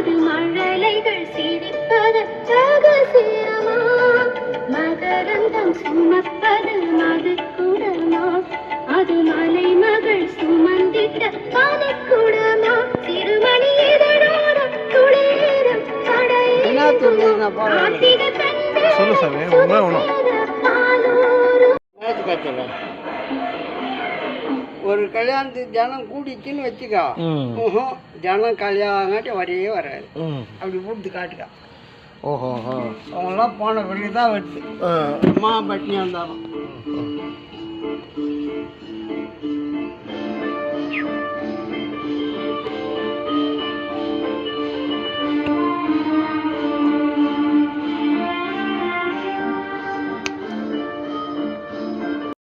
அது மழலைகள் சிரிப்பது ரகசியமா மகரந்தம் சுமப்பது மது குடமா? அது மலை மகள் சுமந்திட்ட பனி குடமா? திருமணி சொல்லு சாமி உண்மை ஒரு கல்யாணத்துக்கு ஜனம் கூடிச்சுன்னு வச்சுக்கா. ஜனம் கல்யாணங்காட்டி வரையே வராது அப்படி பூத்து காட்டுக்கா. ஓஹோ அவங்களாம் போன பிறகு தான் வருது அம்மா பட்னி வந்தாலும்